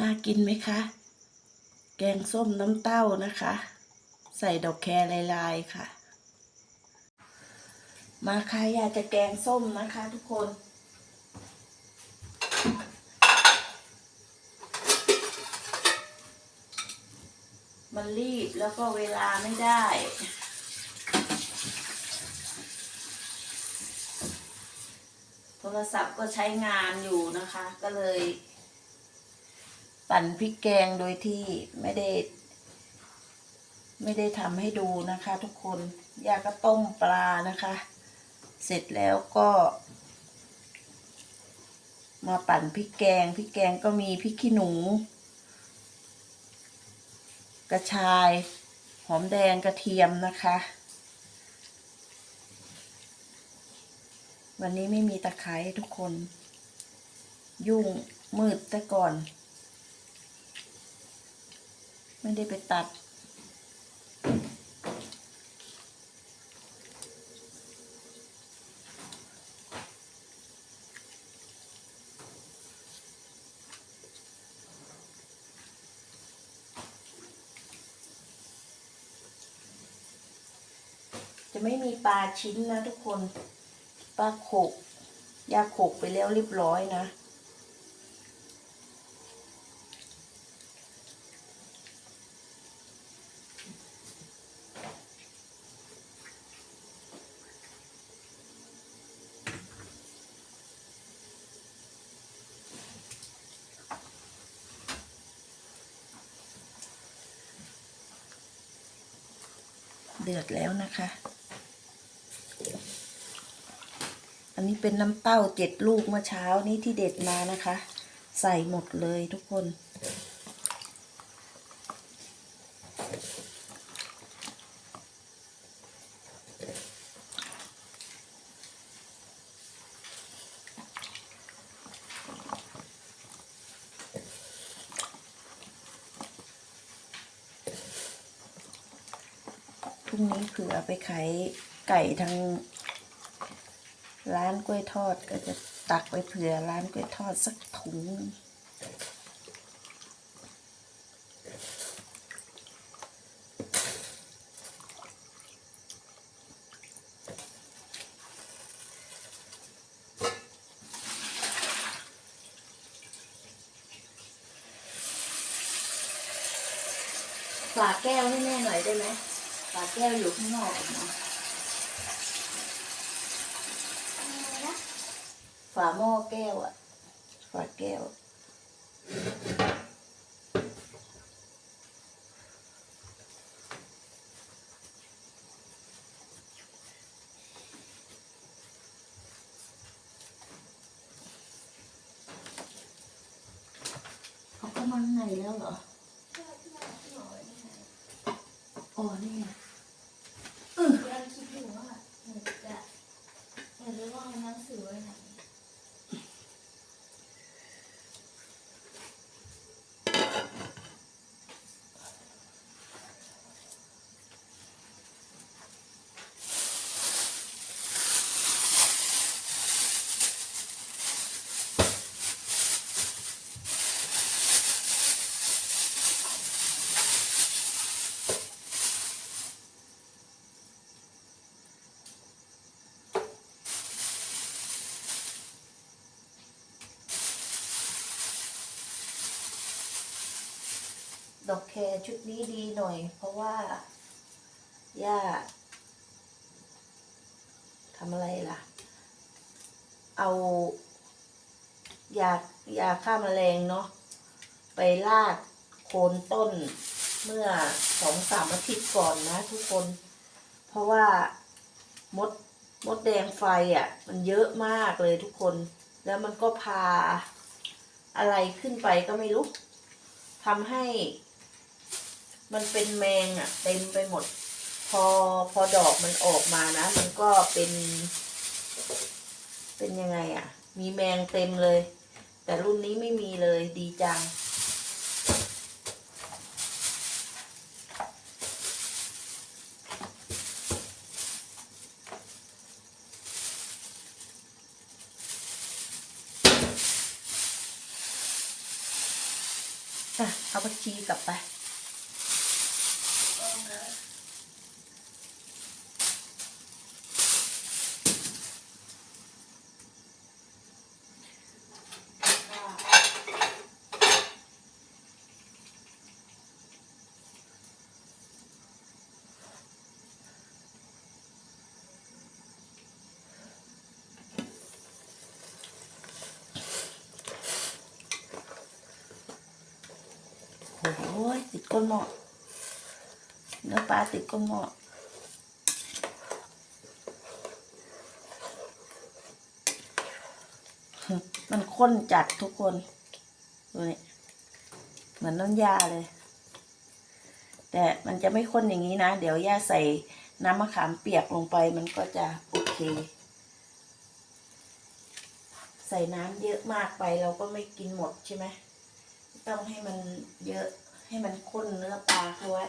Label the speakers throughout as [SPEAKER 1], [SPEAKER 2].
[SPEAKER 1] น่ากินไหมคะ แกงส้มน้ำเต้านะคะ ใส่ดอกแครลายๆค่ะ มาค่ะอยากจะแกงส้มนะคะทุกคนมันรีบแล้วก็เวลาไม่ได้ โทรศัพท์ก็ใช้งานอยู่นะคะ ก็เลย ปั่นพริกแกงโดยที่ไม่ได้ ไม่ได้ทำให้ดูนะคะ ทุกคนยาก็ต้มปลานะคะ เสร็จแล้วก็ มาปั่นพริกแกงพริกแกงก็มีพริกขี้หนู กระชาย หอมแดงกระเทียมนะคะ วันนี้ไม่มีตะไคร้ทุกคน ยุ่งมืดแต่ก่อน ไม่ได้ไปตัด จะไม่มีปลาชิ้นนะทุกคน ปลาโขกยาโขกไปแล้วเรียบร้อยนะ เดือดแล้วนะคะ อันนี้เป็นน้ำเต้าเจ็ดลูกเมื่อเช้านี้ที่เด็ดมานะคะ ใส่หมดเลยทุกคน รุ่งนี้เผื่อไปขายไก่ทางร้านกล้วยทอดก็จะตักไปเผื่อร้านกล้วยทอดสักถุงฝากแก้วให้แม่หน่อยได้ไหม ฝากแก้วอยู่ข้างนอกนะฝาหม้อแก้วอะฝาแก้ว เขาก็มาข้างในแล้วเหรอ อ๋อนี่ไง
[SPEAKER 2] กำลังคิดอยู่ว่าหนูจะหนูจะวางหนังสือไว้ไหน
[SPEAKER 1] ดอกแครชุดนี้ดีหน่อย เพราะว่าย่าทำอะไรล่ะ เอายายาฆ่าแมลงเนาะไปลาดโคนต้นเมื่อสองสามอาทิตย์ก่อนนะทุกคน เพราะว่ามดมดแดงไฟอะ่ะ มันเยอะมากเลยทุกคน แล้วมันก็พาอะไรขึ้นไปก็ไม่รู้ทำให้ มันเป็นแมงอะ่ะ เต็มไปหมด พอพอดอกมันออกมานะ มันก็เป็น เป็นยังไงอะ่ะ มีแมงเต็มเลย แต่รุ่นนี้ไม่มีเลยดีจังอะเอาผักชีกลับไป โอ้โหติดก้นหม้อเนื้อปลาติดก้นหม้อมันข้นจัดทุกคนดูนี่เหมือนน้ำยาเลย แต่มันจะไม่ข้นอย่างนี้นะ เดี๋ยวย่าใส่น้ำมะขามเปียกลงไปมันก็จะโอเค ใส่น้ำเยอะมากไปเราก็ไม่กินหมดใช่ไหม ต้องให้มันเยอะให้มันข้นเนื้อปลาเขาไว้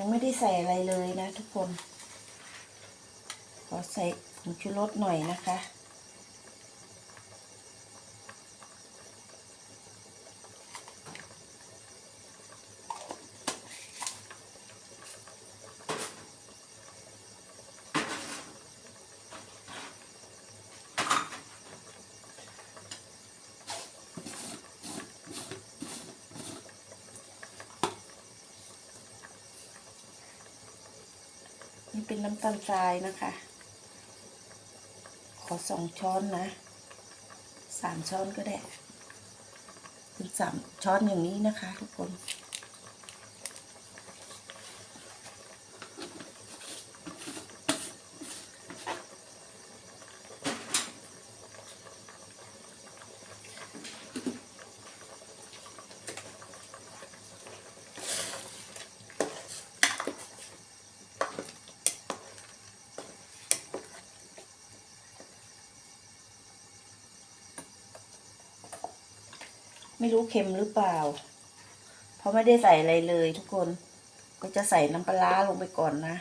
[SPEAKER 1] ยังไม่ได้ใส่อะไรเลยนะทุกคน ขอใส่ผงชูรสหน่อยนะคะ เป็นน้ำตาลทรายนะคะ ขอสองช้อนนะสามช้อนก็ได้เป็นสามช้อนอย่างนี้นะคะ ทุกคน ไม่รู้เค็มหรือเปล่า เพราะไม่ได้ใส่อะไรเลยทุกคน ก็จะใส่น้ำปลาลงไปก่อนนะ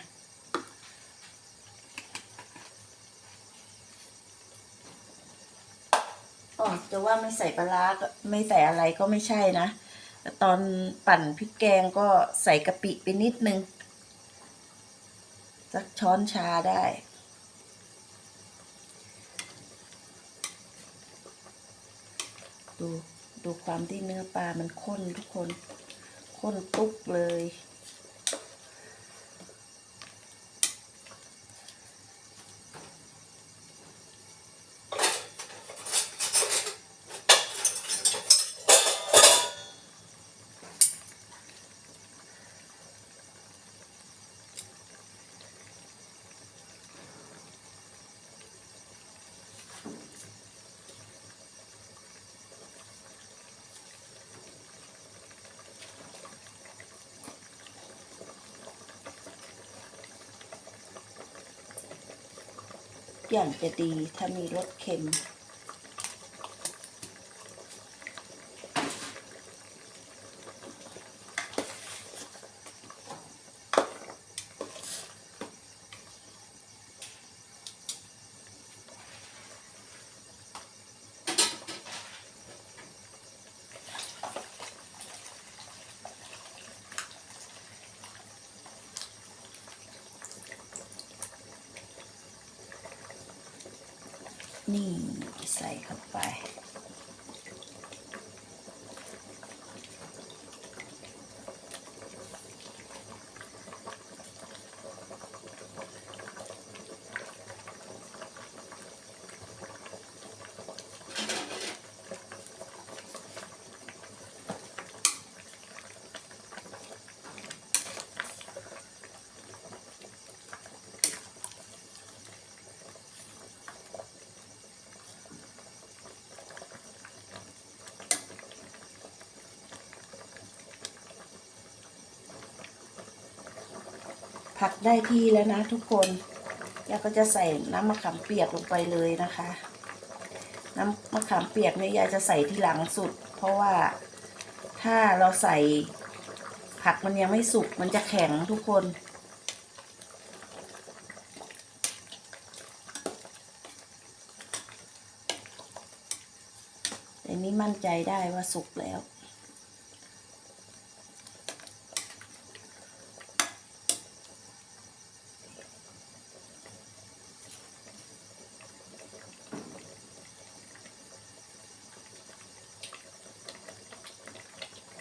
[SPEAKER 1] อ๋อจะว่าไม่ใส่ปลาก็ไม่ใส่อะไรก็ไม่ใช่นะแต่ตอนปั่นพริกแกงก็ใส่กะปิไปนิดนึง สักช้อนชาได้ดู ดูความที่เนื้อปลามันข้นทุกคน ข้นตุ๊บเลย อย่างจะดีถ้ามีรสเค็ม นี่ใส่เข้าไป ผักได้ที่แล้วนะทุกคนยายก็จะใส่น้ำมะขามเปียกลงไปเลยนะคะ น้ำมะขามเปียกเนี่ยยายจะใส่ที่หลังสุด เพราะว่าถ้าเราใส่ผักมันยังไม่สุกมันจะแข็งทุกคนแต่นี้มั่นใจได้ว่าสุกแล้ว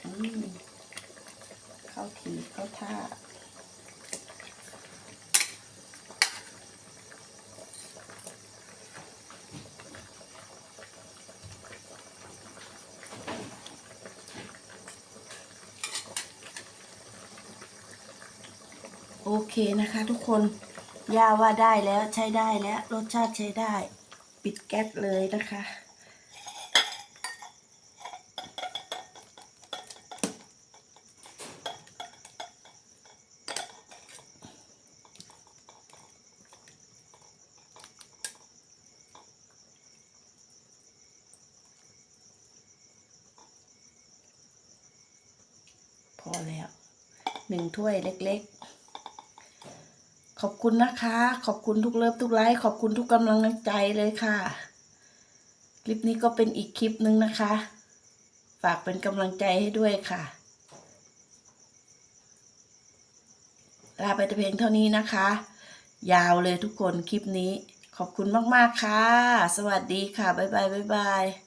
[SPEAKER 1] อืมเข้าทีเข้าท่า โอเคนะคะทุกคนย่าว่าได้แล้วใช้ได้แล้วรสชาติใช้ได้ ปิดแก๊สเลยนะคะ พอแล้วหนึ่งถ้วยเล็กๆ ขอบคุณนะคะ ขอบคุณทุกเลิฟทุกไลค์ขอบคุณทุกกำลังใจเลยค่ะ คลิปนี้ก็เป็นอีกคลิปนึงนะคะ ฝากเป็นกำลังใจให้ด้วยค่ะ ลาไปแต่เพียงเท่านี้นะคะ ยาวเลยทุกคนคลิปนี้ ขอบคุณมาก ๆ ค่ะ สวัสดีค่ะ บ๊ายบายบ๊ายบาย